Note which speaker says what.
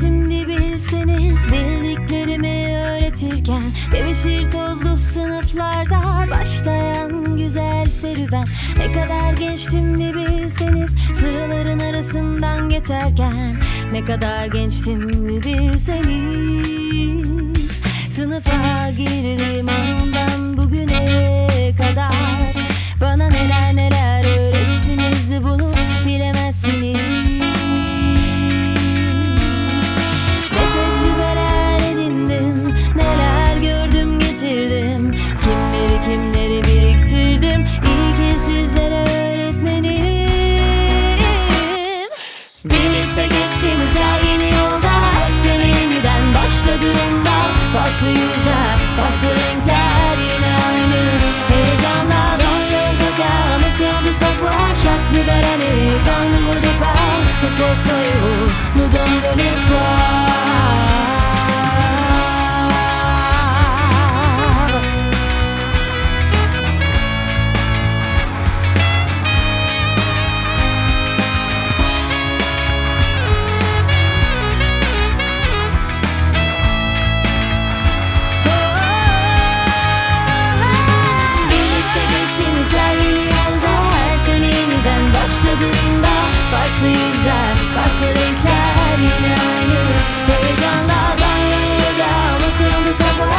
Speaker 1: Şimdi bilseniz bildiklerimi öğretirken Demişir tozlu sınıflarda başlayan güzel serüven. Ne kadar gençtim mi bilseniz sıraların arasından geçerken Ne kadar gençtim mi bilseniz is that Cause I'm